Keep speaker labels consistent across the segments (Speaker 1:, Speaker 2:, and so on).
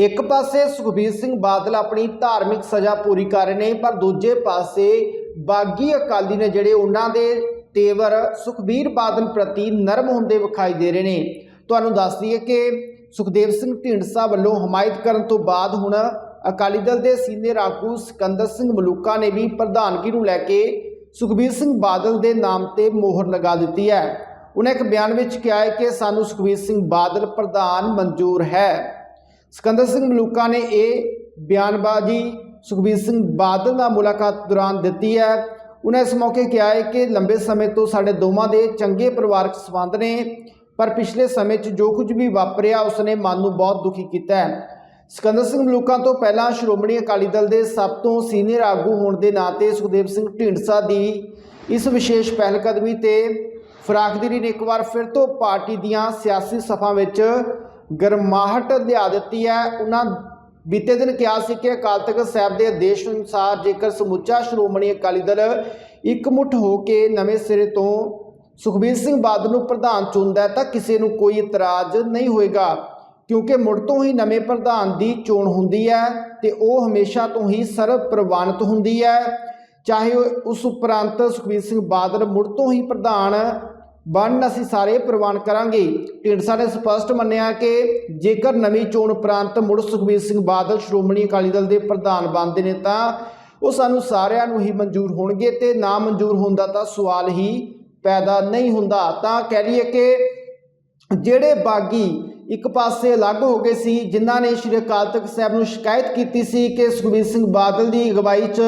Speaker 1: ਇੱਕ ਪਾਸੇ ਸੁਖਬੀਰ ਸਿੰਘ ਬਾਦਲ ਆਪਣੀ ਧਾਰਮਿਕ ਸਜ਼ਾ ਪੂਰੀ ਕਰ ਰਹੇ ਨੇ, ਪਰ ਦੂਜੇ ਪਾਸੇ ਬਾਗੀ ਅਕਾਲੀ ਨੇ ਜਿਹੜੇ ਉਹਨਾਂ ਦੇ ਤੇਵਰ ਸੁਖਬੀਰ ਬਾਦਲ ਪ੍ਰਤੀ ਨਰਮ ਹੁੰਦੇ ਵਿਖਾਈ ਦੇ ਰਹੇ ਨੇ। ਤੁਹਾਨੂੰ ਦੱਸ ਦਈਏ ਕਿ ਸੁਖਦੇਵ ਸਿੰਘ ਢੀਂਡਸਾ ਵੱਲੋਂ ਹਮਾਇਤ ਕਰਨ ਤੋਂ ਬਾਅਦ ਹੁਣ ਅਕਾਲੀ ਦਲ ਦੇ ਸੀਨੀਅਰ ਆਗੂ ਸਿਕੰਦਰ ਸਿੰਘ ਮਲੂਕਾ ਨੇ ਵੀ ਪ੍ਰਧਾਨਗੀ ਨੂੰ ਲੈ ਕੇ ਸੁਖਬੀਰ ਸਿੰਘ ਬਾਦਲ ਦੇ ਨਾਮ ਤੇ ਮੋਹਰ ਲਗਾ ਦਿੱਤੀ ਹੈ। ਉਹਨੇ ਇੱਕ ਬਿਆਨ ਵਿੱਚ ਕਿਹਾ ਹੈ ਕਿ ਸਾਨੂੰ ਸੁਖਬੀਰ ਸਿੰਘ ਬਾਦਲ ਪ੍ਰਧਾਨ ਮਨਜ਼ੂਰ ਹੈ। ਸਿਕੰਦਰ ਸਿੰਘ ਮਲੂਕਾ ਨੇ ਇਹ ਬਿਆਨਬਾਜ਼ੀ ਸੁਖਬੀਰ ਸਿੰਘ ਬਾਦਲ ਨਾਲ ਮੁਲਾਕਾਤ ਦੌਰਾਨ ਦਿੱਤੀ ਹੈ। ਉਹਨਾਂ ਇਸ ਮੌਕੇ ਕਿਹਾ ਹੈ ਕਿ ਲੰਬੇ ਸਮੇਂ ਤੋਂ ਸਾਡੇ ਦੋਵਾਂ ਦੇ ਚੰਗੇ ਪਰਿਵਾਰਕ ਸੰਬੰਧ ਨੇ, ਪਰ ਪਿਛਲੇ ਸਮੇਂ 'ਚ ਜੋ ਕੁਝ ਵੀ ਵਾਪਰਿਆ, ਉਸਨੇ ਮਨ ਨੂੰ ਬਹੁਤ ਦੁਖੀ ਕੀਤਾ ਹੈ। ਸਿਕੰਦਰ ਸਿੰਘ ਮਲੂਕਾ ਤੋਂ ਪਹਿਲਾਂ ਸ਼੍ਰੋਮਣੀ ਅਕਾਲੀ ਦਲ ਦੇ ਸਭ ਤੋਂ ਸੀਨੀਅਰ ਆਗੂ ਹੋਣ ਦੇ ਨਾਤੇ ਸੁਖਦੇਵ ਸਿੰਘ ਢੀਂਡਸਾ ਦੀ ਇਸ ਵਿਸ਼ੇਸ਼ ਪਹਿਲਕਦਮੀ ਤੇ ਫਰਾਖਦਰੀ ਨੇ ਇੱਕ ਵਾਰ ਫਿਰ ਤੋਂ ਪਾਰਟੀ ਦੀਆਂ ਸਿਆਸੀ ਸਫ਼ਾਂ ਵਿੱਚ ਗਰਮਾਹਟ ਲਿਆ ਦਿੱਤੀ ਹੈ। ਉਹਨਾਂ ਬੀਤੇ ਦਿਨ ਕਿਹਾ ਸੀ ਕਿ ਅਕਾਲ ਤਖਤ ਸਾਹਿਬ ਦੇ ਆਦੇਸ਼ ਅਨੁਸਾਰ ਜੇਕਰ ਸਮੁੱਚਾ ਸ਼੍ਰੋਮਣੀ ਅਕਾਲੀ ਦਲ ਇਕਮੁੱਠ ਹੋ ਕੇ ਨਵੇਂ ਸਿਰੇ ਤੋਂ ਸੁਖਬੀਰ ਸਿੰਘ ਬਾਦਲ ਨੂੰ ਪ੍ਰਧਾਨ ਚੁਣਦਾ ਹੈ, ਤਾਂ ਕਿਸੇ ਨੂੰ ਕੋਈ ਇਤਰਾਜ਼ ਨਹੀਂ ਹੋਏਗਾ, ਕਿਉਂਕਿ ਮੁੜ ਤੋਂ ਹੀ ਨਵੇਂ ਪ੍ਰਧਾਨ ਦੀ ਚੋਣ ਹੁੰਦੀ ਹੈ ਤੇ ਉਹ ਹਮੇਸ਼ਾ ਤੋਂ ਹੀ ਸਰਵ ਪ੍ਰਵਾਨਿਤ ਹੁੰਦੀ ਹੈ। ਚਾਹੇ ਉਹ- ਉਸ ਉਪਰੰਤ ਸੁਖਬੀਰ ਸਿੰਘ ਬਾਦਲ ਮੁੜ ਤੋਂ ਹੀ ਪ੍ਰਧਾਨ ਬਣਨ ਅਸੀਂ ਸਾਰੇ ਪ੍ਰਵਾਨ ਕਰਾਂਗੇ। ਢੀਂਡਸਾ ਨੇ ਸਪਸ਼ਟ ਮੰਨਿਆ ਕਿ ਜੇਕਰ ਨਵੀਂ ਚੋਣ ਉਪਰੰਤ ਮੁੜ ਸੁਖਬੀਰ ਸਿੰਘ ਬਾਦਲ, ਸ਼੍ਰੋਮਣੀ ਅਕਾਲੀ ਦਲ ਦੇ ਪ੍ਰਧਾਨ ਬਣਦੇ ਨੇ ਤਾਂ ਉਹ ਸਾਨੂੰ ਸਾਰਿਆਂ ਨੂੰ ਹੀ ਮਨਜ਼ੂਰ ਹੋਣਗੇ ਤੇ ਨਾ ਮਨਜ਼ੂਰ ਹੁੰਦਾ ਤਾਂ ਸਵਾਲ ਹੀ ਪੈਦਾ ਨਹੀਂ ਹੁੰਦਾ। ਤਾਂ ਕਹਿ ਲਈਏ ਕਿ ਜਿਹੜੇ ਬਾਗੀ ਇੱਕ ਪਾਸੇ ਅਲੱਗ ਹੋ ਗਏ ਸੀ, ਜਿਨ੍ਹਾਂ ਨੇ ਸ਼੍ਰੀ ਅਕਾਲ ਤਖਤ ਸਾਹਿਬ ਨੂੰ ਸ਼ਿਕਾਇਤ ਕੀਤੀ ਸੀ ਕਿ ਸੁਖਬੀਰ ਸਿੰਘ ਬਾਦਲ ਦੀ ਅਗਵਾਈ 'ਚ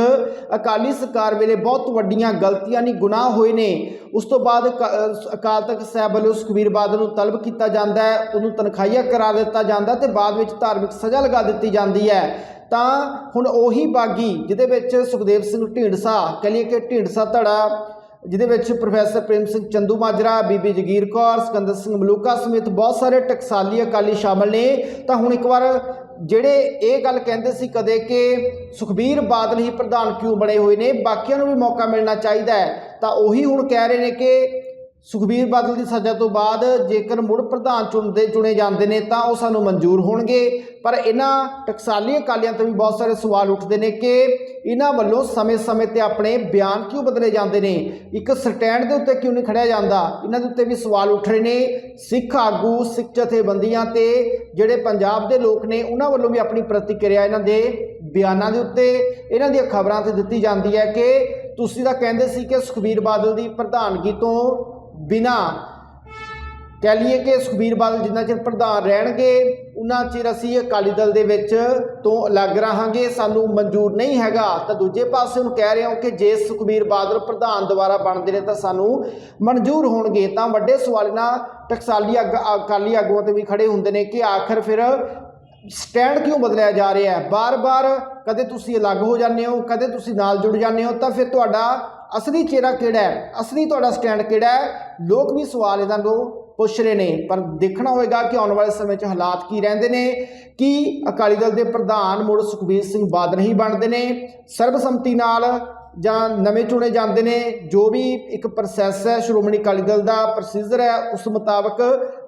Speaker 1: ਅਕਾਲੀ ਸਰਕਾਰ ਵੇਲੇ ਬਹੁਤ ਵੱਡੀਆਂ ਗਲਤੀਆਂ ਨਹੀਂ ਗੁਨਾਹ ਹੋਏ ਨੇ। ਉਸ ਤੋਂ ਬਾਅਦ ਅਕਾ- ਅਕਾਲ ਤਖਤ ਸਾਹਿਬ ਵੱਲੋਂ ਸੁਖਬੀਰ ਬਾਦਲ ਨੂੰ ਤਲਬ ਕੀਤਾ ਜਾਂਦਾ ਹੈ, ਉਹਨੂੰ ਤਨਖਾਹੀਆ ਕਰਾ ਦਿੱਤਾ ਜਾਂਦਾ ਤੇ ਬਾਅਦ ਵਿੱਚ ਧਾਰਮਿਕ ਸਜ਼ਾ ਲਗਾ ਦਿੱਤੀ ਜਾਂਦੀ ਹੈ। ਤਾਂ ਹੁਣ ਉਹੀ ਬਾਗੀ, ਜਿਹਦੇ ਵਿੱਚ ਸੁਖਦੇਵ ਸਿੰਘ ਢੀਂਡਸਾ, ਕਹ ਲਈਏ ਕਿ ਢੀਂਡਸਾ ਧੜਾ ਜਿਹਦੇ ਵਿੱਚ ਪ੍ਰੋਫੈਸਰ ਪ੍ਰੇਮ ਸਿੰਘ ਚੰਦੂ ਮਾਜਰਾ, ਬੀਬੀ ਜਗੀਰ ਕੌਰ, ਸਿਕੰਦਰ ਸਿੰਘ ਮਲੂਕਾ ਸਮੇਤ ਬਹੁਤ ਸਾਰੇ ਟਕਸਾਲੀ ਅਕਾਲੀ ਸ਼ਾਮਲ ਨੇ। ਤਾਂ ਹੁਣ ਇੱਕ ਵਾਰ ਜਿਹੜੇ ਇਹ ਗੱਲ ਕਹਿੰਦੇ ਸੀ ਕਦੇ ਕਿ ਸੁਖਬੀਰ ਬਾਦਲ ਹੀ ਪ੍ਰਧਾਨ ਕਿਉਂ ਬਣੇ ਹੋਏ ਨੇ, ਬਾਕੀਆਂ ਨੂੰ ਵੀ ਮੌਕਾ ਮਿਲਣਾ ਚਾਹੀਦਾ ਹੈ। ਤਾਂ ਉਹੀ ਹੁਣ ਕਹਿ ਰਹੇ ਨੇ ਕਿ ਸੁਖਬੀਰ ਬਾਦਲ ਦੀ ਸਜ਼ਾ ਤੋਂ ਬਾਅਦ ਜੇਕਰ ਮੁੜ ਪ੍ਰਧਾਨ ਚੁਣਦੇ ਚੁਣੇ ਜਾਂਦੇ ਨੇ ਤਾਂ ਉਹ ਸਾਨੂੰ ਮਨਜ਼ੂਰ ਹੋਣਗੇ। ਪਰ ਇਹਨਾਂ ਟਕਸਾਲੀ ਅਕਾਲੀਆਂ ਤੋਂ ਵੀ ਬਹੁਤ ਸਾਰੇ ਸਵਾਲ ਉੱਠਦੇ ਨੇ ਕਿ ਇਹਨਾਂ ਵੱਲੋਂ ਸਮੇਂ-ਸਮੇਂ ਤੇ ਆਪਣੇ ਬਿਆਨ ਕਿਉਂ ਬਦਲੇ ਜਾਂਦੇ ਨੇ? ਇੱਕ ਸਟੈਂਡ ਦੇ ਉੱਤੇ ਕਿਉਂ ਨਹੀਂ ਖੜਿਆ ਜਾਂਦਾ? ਇਹਨਾਂ ਦੇ ਉੱਤੇ ਵੀ ਸਵਾਲ ਉੱਠ ਰਹੇ ਨੇ। ਸਿੱਖ ਆਗੂ, ਸਿੱਖ ਜਥੇਬੰਦੀਆਂ ਤੇ ਜਿਹੜੇ ਪੰਜਾਬ ਦੇ ਲੋਕ ਨੇ, ਉਹਨਾਂ ਵੱਲੋਂ ਵੀ ਆਪਣੀ ਪ੍ਰਤੀਕਿਰਿਆ ਇਹਨਾਂ ਦੇ ਬਿਆਨਾਂ ਦੇ ਉੱਤੇ, ਇਹਨਾਂ ਦੀਆਂ ਖਬਰਾਂ ਤੇ ਦਿੱਤੀ ਜਾਂਦੀ ਹੈ ਕਿ ਤੁਸੀਂ ਤਾਂ ਕਹਿੰਦੇ ਸੀ ਕਿ ਸੁਖਬੀਰ ਬਾਦਲ ਦੀ ਪ੍ਰਧਾਨਗੀ ਤੋਂ ਬਿਨਾ ਕਹਿ ਲਈਏ ਕਿ ਸੁਖਬੀਰ ਬਾਦਲ ਜਿੰਨਾ ਚਿਰ ਪ੍ਰਧਾਨ ਰਹਿਣਗੇ ਉਹਨਾਂ ਚਿਰ ਅਸੀਂ ਅਕਾਲੀ ਦਲ ਦੇ ਵਿੱਚ ਤੋਂ ਅਲੱਗ ਰਹਾਂਗੇ। ਸਾਨੂੰ ਮਨਜ਼ੂਰ ਨਹੀਂ ਹੈਗਾ। ਤਾਂ ਦੂਜੇ ਪਾਸੇ ਹੁਣ ਕਹਿ ਰਹੇ ਹਾਂ ਕਿ ਜੇ ਸੁਖਬੀਰ ਬਾਦਲ ਪ੍ਰਧਾਨ ਦੁਬਾਰਾ ਬਣਦੇ ਨੇ ਤਾਂ ਸਾਨੂੰ ਮਨਜ਼ੂਰ ਹੋਣਗੇ। ਤਾਂ ਵੱਡੇ ਸਵਾਲ ਇਹਨਾਂ ਟਕਸਾਲੀ ਅੱਗ, ਅਕਾਲੀ ਆਗੂਆਂ ਤੇ ਵੀ ਖੜੇ ਹੁੰਦੇ ਨੇ ਕਿ ਆਖਰ ਫਿਰ ਸਟੈਂਡ ਕਿਉਂ ਬਦਲਿਆ ਜਾ ਰਿਹਾ ਹੈ? ਬਾਰ-ਬਾਰ ਕਦੇ ਤੁਸੀਂ ਅਲੱਗ ਹੋ ਜਾਂਦੇ ਹੋ, ਕਦੇ ਤੁਸੀਂ ਨਾਲ ਜੁੜ ਜਾਂਦੇ ਹੋ, ਤਾਂ ਫਿਰ ਤੁਹਾਡਾ ਅਸਲੀ ਚਿਹਰਾ ਕਿਹੜਾ ਹੈ? ਅਸਲੀ ਤੁਹਾਡਾ ਸਟੈਂਡ ਕਿਹੜਾ ਹੈ? ਲੋਕ ਵੀ ਸਵਾਲ ਇਹਨਾਂ ਨੂੰ ਪੁੱਛ ਰਹੇ ਨੇ, ਪਰ ਦੇਖਣਾ ਹੋਏਗਾ ਕਿ ਆਉਣ ਵਾਲੇ ਸਮੇਂ 'ਚ ਹਾਲਾਤ ਕੀ ਰਹਿੰਦੇ ਨੇ, ਕਿ ਅਕਾਲੀ ਦਲ ਦੇ ਪ੍ਰਧਾਨ ਮੁੜ ਸੁਖਬੀਰ ਸਿੰਘ ਬਾਦਲ ਹੀ ਬਣਦੇ ਨੇ, ਸਰਬਸੰਮਤੀ ਨਾਲ ਜਾਂ ਨਵੇਂ ਚੁਣੇ ਜਾਂਦੇ ਨੇ, ਜੋ ਵੀ ਇੱਕ ਪ੍ਰੋਸੈਸ ਹੈ, ਸ਼੍ਰੋਮਣੀ ਅਕਾਲੀ ਦਲ ਦਾ ਪ੍ਰੋਸੀਜਰ ਹੈ, ਉਸ ਮੁਤਾਬਕ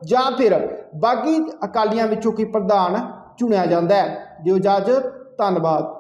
Speaker 1: ਜਾਂ ਫਿਰ ਬਾਕੀ ਅਕਾਲੀਆਂ ਵਿੱਚੋਂ ਕੋਈ ਪ੍ਰਧਾਨ ਚੁਣਿਆ ਜਾਂਦਾ ਹੈ। ਦਿਓ ਇਜਾਜ਼ਤ, ਧੰਨਵਾਦ।